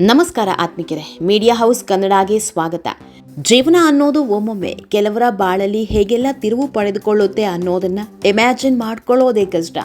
ನಮಸ್ಕಾರ ಆತ್ಮಿಕರೇ, media house ಕನ್ನಡಗೆ ಸ್ವಾಗತ. ಜೀವನ ಅನ್ನೋದು ಒಮ್ಮೊಮ್ಮೆ ಕೆಲವರ ಬಾಳಲ್ಲಿ ಹೇಗೆಲ್ಲ ತಿರುವು ಪಡೆದುಕೊಳ್ಳುತ್ತೆ ಅನ್ನೋದನ್ನ ಇಮ್ಯಾಜಿನ್ ಮಾಡ್ಕೊಳ್ಳೋದೇ ಕಷ್ಟ.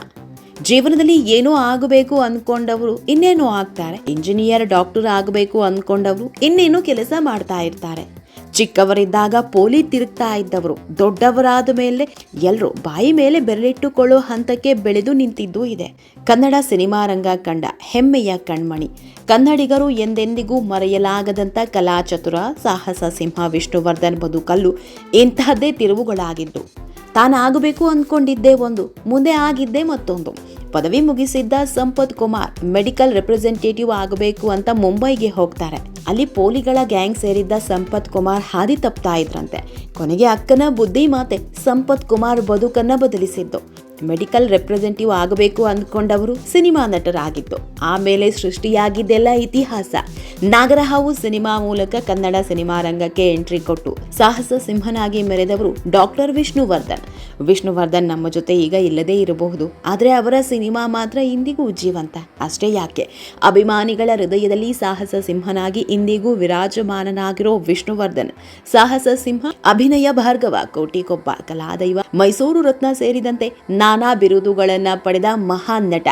ಜೀವನದಲ್ಲಿ ಏನೋ ಆಗಬೇಕು ಅಂದ್ಕೊಂಡವರು ಇನ್ನೇನೋ ಆಗ್ತಾರೆ. ಇಂಜಿನಿಯರ್ ಡಾಕ್ಟರ್ ಆಗಬೇಕು ಅಂದ್ಕೊಂಡವರು ಇನ್ನೇನೋ ಕೆಲಸ ಮಾಡ್ತಾ ಇರ್ತಾರೆ. ಚಿಕ್ಕವರಿದ್ದಾಗ ಪೋಲಿ ತಿರುಗ್ತಾ ಇದ್ದವರು. ದೊಡ್ಡವರಾದ ಮೇಲೆ ಎಲ್ಲರೂ ಬಾಯಿ ಮೇಲೆ ಬೆರಳಿಟ್ಟುಕೊಳ್ಳೋ ಹಂತಕ್ಕೆ ಬೆಳೆದು ನಿಂತಿದ್ದೂ ಇದೆ. ಕನ್ನಡ ಸಿನಿಮಾ ರಂಗ ಕಂಡ ಹೆಮ್ಮೆಯ ಕಣ್ಮಣಿ. ಕನ್ನಡಿಗರು ಎಂದೆಂದಿಗೂ ಮರೆಯಲಾಗದಂಥ ಕಲಾಚತುರ, ಸಾಹಸ ಸಿಂಹ, ವಿಷ್ಣುವರ್ಧನ್ ಬದುಕಲ್ಲು ಇಂತಹದ್ದೇ ತಿರುವುಗಳಾಗಿದ್ದು. ತಾನಾಗಬೇಕು ಅಂದ್ಕೊಂಡಿದ್ದೇ ಒಂದು, ಮುಂದೆ ಆಗಿದ್ದೇ ಮತ್ತೊಂದು. ಪದವಿ ಮುಗಿಸಿದ್ದ ಸಂಪತ್ ಕುಮಾರ್ ಮೆಡಿಕಲ್ ರೆಪ್ರೆಸೆಂಟೇಟಿವ್ ಆಗಬೇಕು ಅಂತ ಮುಂಬೈಗೆ ಹೋಗ್ತಾರೆ. ಅಲ್ಲಿ ಪೋಲಿಗಳ ಗ್ಯಾಂಗ್ ಸೇರಿದ್ದ ಸಂಪತ್ ಕುಮಾರ್ ಹಾದಿ ತಪ್ತಾ ಇದ್ರಂತೆ. ಕೊನೆಗೆ ಅಕ್ಕನ ಬುದ್ಧಿ ಮಾತೆ ಸಂಪತ್ ಕುಮಾರ್ ಬದುಕನ್ನ ಬದಲಿಸಿದ್ದು. ಮೆಡಿಕಲ್ ರೆಪ್ರೆಸೆಂಟೇಟಿವ್ ಆಗಬೇಕು ಅಂದ್ಕೊಂಡವರು ಸಿನಿಮಾ ನಟರಾಗಿತ್ತು ಆಮೇಲೆ ಸೃಷ್ಟಿಯಾಗಿದ್ದೆಲ್ಲ ಇತಿಹಾಸ. ನಾಗರಹಾವು ಸಿನಿಮಾ ಮೂಲಕ ಕನ್ನಡ ಸಿನಿಮಾ ರಂಗಕ್ಕೆ ಎಂಟ್ರಿ ಕೊಟ್ಟು ಸಾಹಸ ಸಿಂಹನಾಗಿ ಮೆರೆದವರು ಡಾಕ್ಟರ್ ವಿಷ್ಣುವರ್ಧನ್. ವಿಷ್ಣುವರ್ಧನ್ ನಮ್ಮ ಜೊತೆ ಈಗ ಇಲ್ಲದೇ ಇರಬಹುದು. ಆದರೆ ಅವರ ಸಿನಿಮಾ ಮಾತ್ರ ಇಂದಿಗೂ ಜೀವಂತ. ಅಷ್ಟೇ ಯಾಕೆ? ಅಭಿಮಾನಿಗಳ ಹೃದಯದಲ್ಲಿ ಸಾಹಸ ಸಿಂಹನಾಗಿ ಇಂದಿಗೂ ವಿರಾಜಮಾನನಾಗಿರೋ ವಿಷ್ಣುವರ್ಧನ್. ಸಾಹಸ ಸಿಂಹ ಅಭಿನಯ ಭಾರ್ಗವ ಕೋಟಿಕೊಬ್ಬ ಕಲಾದೈವ ಮೈಸೂರು ರತ್ನ ಸೇರಿದಂತೆ ನಾನಾ ಬಿರುದುಗಳನ್ನು ಪಡೆದ ಮಹಾನ್ ನಟ.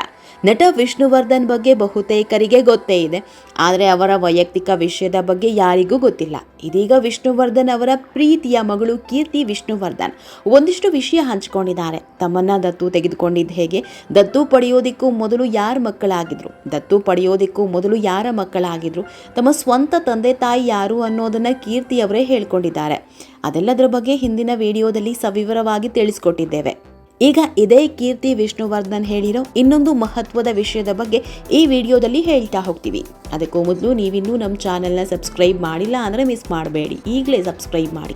ನಟ ವಿಷ್ಣುವರ್ಧನ್ ಬಗ್ಗೆ ಬಹುತೇಕರಿಗೆ ಗೊತ್ತೇ ಇದೆ. ಆದರೆ ಅವರ ವೈಯಕ್ತಿಕ ವಿಷಯದ ಬಗ್ಗೆ ಯಾರಿಗೂ ಗೊತ್ತಿಲ್ಲ. ಇದೀಗ ವಿಷ್ಣುವರ್ಧನ್ ಅವರ ಪ್ರೀತಿಯ ಮಗಳು ಕೀರ್ತಿ ವಿಷ್ಣುವರ್ಧನ್ ಒಂದಿಷ್ಟು ವಿಷಯ ಹಂಚಿಕೊಂಡಿದ್ದಾರೆ. ತಮ್ಮನ್ನ ದತ್ತು ತೆಗೆದುಕೊಂಡಿದ್ದು ಹೇಗೆ? ದತ್ತು ಪಡೆಯೋದಿಕ್ಕೂ ಮೊದಲು ಯಾರ ಮಕ್ಕಳಾಗಿದ್ರು? ದತ್ತು ಪಡೆಯೋದಿಕ್ಕೂ ಮೊದಲು ಯಾರ ಮಕ್ಕಳಾಗಿದ್ರು? ತಮ್ಮ ಸ್ವಂತ ತಂದೆ ತಾಯಿ ಯಾರು ಅನ್ನೋದನ್ನು ಕೀರ್ತಿ ಅವರೇ ಹೇಳ್ಕೊಂಡಿದ್ದಾರೆ. ಅದೆಲ್ಲದರ ಬಗ್ಗೆ ಹಿಂದಿನ ವಿಡಿಯೋದಲ್ಲಿ ಸವಿವರವಾಗಿ ತಿಳಿಸ್ಕೊಟ್ಟಿದ್ದೇವೆ. ಈಗ ಇದೇ ಕೀರ್ತಿ ವಿಷ್ಣುವರ್ಧನ್ ಹೇಳಿರೋ ಇನ್ನೊಂದು ಮಹತ್ವದ ವಿಷಯದ ಬಗ್ಗೆ ಈ ವಿಡಿಯೋದಲ್ಲಿ ಹೇಳ್ತಾ ಹೋಗ್ತೀವಿ. ಅದಕ್ಕೂ ಮೊದಲು ನೀವಿನ್ನೂ ನಮ್ಮ ಚಾನೆಲ್ನ ಸಬ್ಸ್ಕ್ರೈಬ್ ಮಾಡಿಲ್ಲ ಅಂದರೆ ಮಿಸ್ ಮಾಡಬೇಡಿ. ಈಗಲೇ ಸಬ್ಸ್ಕ್ರೈಬ್ ಮಾಡಿ.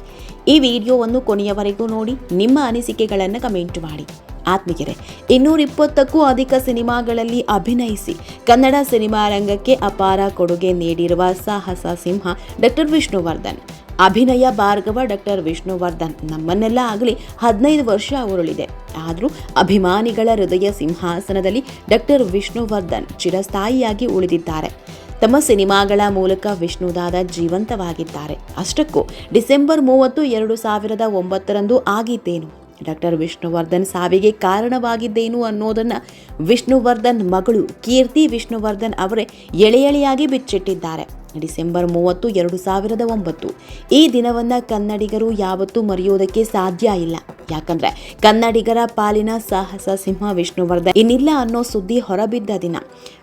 ಈ ವಿಡಿಯೋವನ್ನು ಕೊನೆಯವರೆಗೂ ನೋಡಿ, ನಿಮ್ಮ ಅನಿಸಿಕೆಗಳನ್ನು ಕಮೆಂಟ್ ಮಾಡಿ. ಆತ್ಮಗೆರೆ ಇನ್ನೂರ ಇಪ್ಪತ್ತಕ್ಕೂ ಅಧಿಕ ಸಿನಿಮಾಗಳಲ್ಲಿ ಅಭಿನಯಿಸಿ ಕನ್ನಡ ಸಿನಿಮಾ ರಂಗಕ್ಕೆ ಅಪಾರ ಕೊಡುಗೆ ನೀಡಿರುವ ಸಾಹಸ ಸಿಂಹ ಡಾಕ್ಟರ್ ವಿಷ್ಣುವರ್ಧನ್. ಅಭಿನಯ ಭಾರ್ಗವ ಡಾಕ್ಟರ್ ವಿಷ್ಣುವರ್ಧನ್. ನಮ್ಮನ್ನೆಲ್ಲ ಆಗಲಿ ಹದಿನೈದು ವರ್ಷ ಉರುಳಿದೆ. ಆದರೂ ಅಭಿಮಾನಿಗಳ ಹೃದಯ ಸಿಂಹಾಸನದಲ್ಲಿ ಡಾಕ್ಟರ್ ವಿಷ್ಣುವರ್ಧನ್ ಚಿರಸ್ಥಾಯಿಯಾಗಿ ಉಳಿದಿದ್ದಾರೆ. ತಮ್ಮ ಸಿನಿಮಾಗಳ ಮೂಲಕ ವಿಷ್ಣುದಾದ ಜೀವಂತವಾಗಿದ್ದಾರೆ. ಅಷ್ಟಕ್ಕೂ ಡಿಸೆಂಬರ್ ಮೂವತ್ತು, ಎರಡು ಸಾವಿರದ ಒಂಬತ್ತರಂದು ಆಗಿದ್ದೇನು ಡಾಕ್ಟರ್ ವಿಷ್ಣುವರ್ಧನ್ ಸಾವಿಗೆ ಕಾರಣವಾಗಿದ್ದೇನು ಅನ್ನೋದನ್ನು ವಿಷ್ಣುವರ್ಧನ್ ಮಗಳು ಕೀರ್ತಿ ವಿಷ್ಣುವರ್ಧನ್ ಅವರೇ ಎಳೆಯಳೆಯಾಗಿ ಬಿಚ್ಚಿಟ್ಟಿದ್ದಾರೆ. ಡಿಸೆಂಬರ್ ಮೂವತ್ತು ಎರಡು ಸಾವಿರದ ಒಂಬತ್ತು. ಈ ದಿನವನ್ನು ಕನ್ನಡಿಗರು ಯಾವತ್ತೂ ಮರೆಯೋದಕ್ಕೆ ಸಾಧ್ಯ ಇಲ್ಲ. ಯಾಕಂದ್ರೆ ಕನ್ನಡಿಗರ ಪಾಲಿನ ಸಾಹಸ ಸಿಂಹ ವಿಷ್ಣುವರ್ಧನ್. ಇನ್ನಿಲ್ಲ ಅನ್ನೋ ಸುದ್ದಿ ಹೊರಬಿದ್ದ ದಿನ.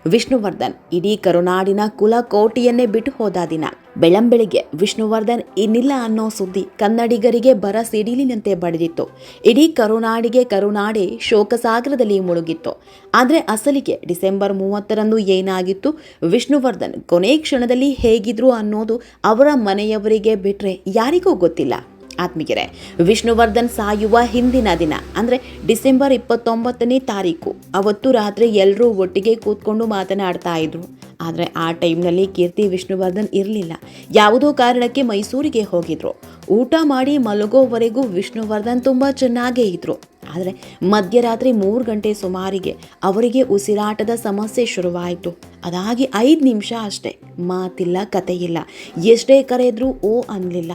ವಿಷ್ಣುವರ್ಧನ್ ಇಡೀ ಕರುನಾಡಿನ ಕುಲ ಕೋಟಿಯನ್ನೇ ಬಿಟ್ಟು ಹೋದ ದಿನ. ಬೆಳಂಬೆಳಿಗ್ಗೆ ವಿಷ್ಣುವರ್ಧನ್ ಇನ್ನಿಲ್ಲ ಅನ್ನೋ ಸುದ್ದಿ ಕನ್ನಡಿಗರಿಗೆ ಬರ ಸಿಡಿಲಿನಂತೆ ಬಡಿದಿತ್ತು. ಇಡೀ ಕರುನಾಡಿಗೆ ಕರುನಾಡೆ ಶೋಕಸಾಗರದಲ್ಲಿ ಮುಳುಗಿತ್ತು. ಆದರೆ ಅಸಲಿಗೆ ಡಿಸೆಂಬರ್ ಮೂವತ್ತರಂದು ಏನಾಗಿತ್ತು? ವಿಷ್ಣುವರ್ಧನ್ ಕೊನೆ ಕ್ಷಣದಲ್ಲಿ ಹೇಗಿದ್ರು ಅನ್ನೋದು ಅವರ ಮನೆಯವರಿಗೆ ಬಿಟ್ರೆ ಯಾರಿಗೂ ಗೊತ್ತಿಲ್ಲ. ಆತ್ಮೀಗೆರೆ ವಿಷ್ಣುವರ್ಧನ್ ಸಾಯುವ ಹಿಂದಿನ ದಿನ, ಅಂದರೆ ಡಿಸೆಂಬರ್ ಇಪ್ಪತ್ತೊಂಬತ್ತನೇ ತಾರೀಕು. ಅವತ್ತು ರಾತ್ರಿ ಎಲ್ಲರೂ ಒಟ್ಟಿಗೆ ಕೂತ್ಕೊಂಡು ಮಾತನಾಡ್ತಾ ಇದ್ರು. ಆದರೆ ಆ ಟೈಮ್ನಲ್ಲಿ ಕೀರ್ತಿ ವಿಷ್ಣುವರ್ಧನ್ ಇರಲಿಲ್ಲ. ಯಾವುದೋ ಕಾರಣಕ್ಕೆ ಮೈಸೂರಿಗೆ ಹೋಗಿದ್ರು. ಊಟ ಮಾಡಿ ಮಲಗೋವರೆಗೂ ವಿಷ್ಣುವರ್ಧನ್ ತುಂಬ ಚೆನ್ನಾಗೇ ಇದ್ರು. ಆದರೆ ಮಧ್ಯರಾತ್ರಿ ಮೂರು ಗಂಟೆ ಸುಮಾರಿಗೆ ಅವರಿಗೆ ಉಸಿರಾಟದ ಸಮಸ್ಯೆ ಶುರುವಾಯಿತು. ಅದಾಗಿ ಐದು ನಿಮಿಷ ಅಷ್ಟೇ. ಮಾತಿಲ್ಲ ಕತೆ ಇಲ್ಲ ಎಷ್ಟೇ ಕರೆದ್ರು ಓ ಅನ್ನಲಿಲ್ಲ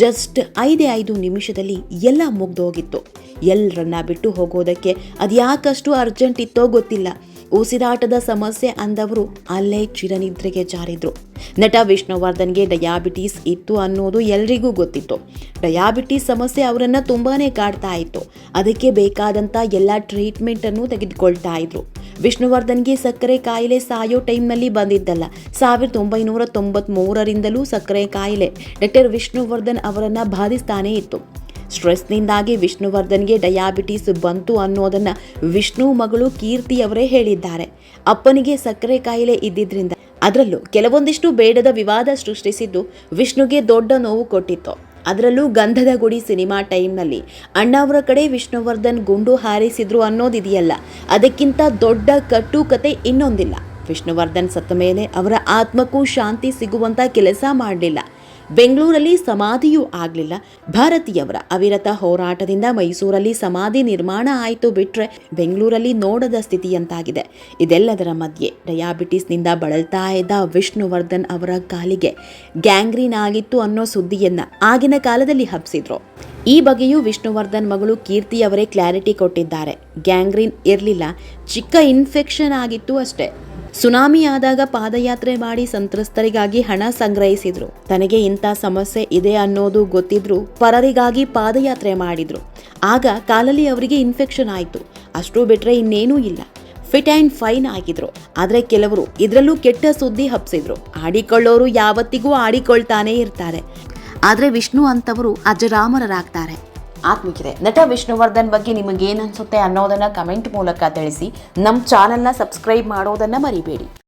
ಜಸ್ಟ್ ಐದೇ ಐದು ನಿಮಿಷದಲ್ಲಿ ಎಲ್ಲ ಮುಗ್ದೋಗಿತ್ತು. ಎಲ್ಲರನ್ನ ಬಿಟ್ಟು ಹೋಗೋದಕ್ಕೆ ಅದ್ಯಾಕಷ್ಟು ಅರ್ಜೆಂಟ್ ಇತ್ತೋ ಗೊತ್ತಿಲ್ಲ. ಉಸಿರಾಟದ ಸಮಸ್ಯೆ ಅಂದವರು ಅಲ್ಲೇ ಚಿರನಿದ್ರೆಗೆ ಜಾರಿದ್ರು. ನಟ ವಿಷ್ಣುವರ್ಧನ್ಗೆ ಡಯಾಬಿಟೀಸ್ ಇತ್ತು ಅನ್ನೋದು ಎಲ್ರಿಗೂ ಗೊತ್ತಿತ್ತು. ಡಯಾಬಿಟೀಸ್ ಸಮಸ್ಯೆ ಅವರನ್ನು ತುಂಬಾನೇ ಕಾಡ್ತಾ ಇತ್ತು. ಅದಕ್ಕೆ ಬೇಕಾದಂಥ ಎಲ್ಲ ಟ್ರೀಟ್ಮೆಂಟನ್ನು ತೆಗೆದುಕೊಳ್ತಾ ಇದ್ರು. ವಿಷ್ಣುವರ್ಧನ್ಗೆ ಸಕ್ಕರೆ ಕಾಯಿಲೆ ಸಾಯೋ ಟೈಮ್ನಲ್ಲಿ ಬಂದಿದ್ದಲ್ಲ. ಸಾವಿರದ ಒಂಬೈನೂರ ತೊಂಬತ್ಮೂರರಿಂದಲೂ ಸಕ್ಕರೆ ಕಾಯಿಲೆ. ಡಾಕ್ಟರ್ ವಿಷ್ಣುವರ್ಧನ್ ಅವರನ್ನು ಬಾಧಿಸ್ತಾನೇ ಇತ್ತು. ಸ್ಟ್ರೆಸ್ನಿಂದಾಗಿ ವಿಷ್ಣುವರ್ಧನ್ಗೆ ಡಯಾಬಿಟೀಸ್ ಬಂತು ಅನ್ನೋದನ್ನ ವಿಷ್ಣು ಮಗಳು ಕೀರ್ತಿಯವರೇ ಹೇಳಿದ್ದಾರೆ. ಅಪ್ಪನಿಗೆ ಸಕ್ಕರೆ ಕಾಯಿಲೆ ಇದ್ದಿದ್ರಿಂದ ಅದರಲ್ಲೂ ಕೆಲವೊಂದಿಷ್ಟು ಬೇಡದ ವಿವಾದ ಸೃಷ್ಟಿಸಿದ್ದು ವಿಷ್ಣುಗೆ ದೊಡ್ಡ ನೋವು ಕೊಟ್ಟಿತ್ತು. ಅದರಲ್ಲೂ ಗಂಧದ ಗುಡಿ ಸಿನಿಮಾ ಟೈಮ್ನಲ್ಲಿ ಅಣ್ಣಾವರ ಕಡೆ ವಿಷ್ಣುವರ್ಧನ್ ಗುಂಡು ಹಾರಿಸಿದ್ರು ಅನ್ನೋದಿದೆಯಲ್ಲ, ಅದಕ್ಕಿಂತ ದೊಡ್ಡ ಕಟ್ಟುಕತೆ ಇನ್ನೊಂದಿಲ್ಲ. ವಿಷ್ಣುವರ್ಧನ್ ಸತ್ತ ಮೇಲೆ ಅವರ ಆತ್ಮಕ್ಕೂ ಶಾಂತಿ ಸಿಗುವಂಥ ಕೆಲಸ ಮಾಡಲಿಲ್ಲ. ಬೆಂಗಳೂರಲ್ಲಿ ಸಮಾಧಿಯೂ ಆಗಲಿಲ್ಲ. ಭಾರತೀಯವರ ಅವಿರತ ಹೋರಾಟದಿಂದ ಮೈಸೂರಲ್ಲಿ ಸಮಾಧಿ ನಿರ್ಮಾಣ ಆಯಿತು ಬಿಟ್ರೆ ಬೆಂಗಳೂರಲ್ಲಿ ನೋಡದ ಸ್ಥಿತಿಯಂತಾಗಿದೆ ಇದೆಲ್ಲದರ ಮಧ್ಯೆ ಡಯಾಬಿಟಿಸ್ನಿಂದ ಬಳಲ್ತಾ ಇದ್ದ ವಿಷ್ಣುವರ್ಧನ್ ಅವರ ಕಾಲಿಗೆ ಗ್ಯಾಂಗ್ರೀನ್ ಆಗಿತ್ತು ಅನ್ನೋ ಸುದ್ದಿಯನ್ನ ಆಗಿನ ಕಾಲದಲ್ಲಿ ಹಬ್ಬಿಸಿದ್ರು ಈ ಬಗ್ಗೆಯೂ ವಿಷ್ಣುವರ್ಧನ್ ಮಗಳು ಕೀರ್ತಿ ಅವರೇ ಕ್ಲಾರಿಟಿ ಕೊಟ್ಟಿದ್ದಾರೆ. ಗ್ಯಾಂಗ್ರೀನ್ ಇರಲಿಲ್ಲ, ಚಿಕ್ಕ ಇನ್ಫೆಕ್ಷನ್ ಆಗಿತ್ತು ಅಷ್ಟೇ. ಸುನಾಮಿ ಆದಾಗ ಪಾದಯಾತ್ರೆ ಮಾಡಿ ಸಂತ್ರಸ್ತರಿಗಾಗಿ ಹಣ ಸಂಗ್ರಹಿಸಿದ್ರು. ತನಗೆ ಇಂಥ ಸಮಸ್ಯೆ ಇದೆ ಅನ್ನೋದು ಗೊತ್ತಿದ್ರು ಪರರಿಗಾಗಿ ಪಾದಯಾತ್ರೆ ಮಾಡಿದ್ರು. ಆಗ ಕಾಲಲ್ಲಿ ಅವರಿಗೆ ಇನ್ಫೆಕ್ಷನ್ ಆಯಿತು. ಅಷ್ಟು ಬಿಟ್ಟರೆ ಇನ್ನೇನೂ ಇಲ್ಲ. ಫಿಟ್ ಆ್ಯಂಡ್ ಫೈನ್ ಆಗಿದ್ರು. ಆದರೆ ಕೆಲವರು ಇದರಲ್ಲೂ ಕೆಟ್ಟ ಸುದ್ದಿ ಹಬ್ಸಿದ್ರು. ಆಡಿಕೊಳ್ಳೋರು ಯಾವತ್ತಿಗೂ ಆಡಿಕೊಳ್ತಾನೇ ಇರ್ತಾರೆ. ಆದರೆ ವಿಷ್ಣು ಅಂತವರು ಅಜರಾಮರರಾಗ್ತಾರೆ. ಆತ್ಮಿಕರೆ ನಟ ವಿಷ್ಣುವರ್ಧನ್ ಬಗ್ಗೆ ನಿಮಗೇನು ಅನ್ಸುತ್ತೆ ಅನ್ನೋದನ್ನ ಕಮೆಂಟ್ ಮೂಲಕ ತಿಳಿಸಿ. ನಮ್ಮ ಚಾನೆಲ್ನ ಸಬ್ಸ್ಕ್ರೈಬ್ ಮಾಡೋದನ್ನ ಮರಿಬೇಡಿ.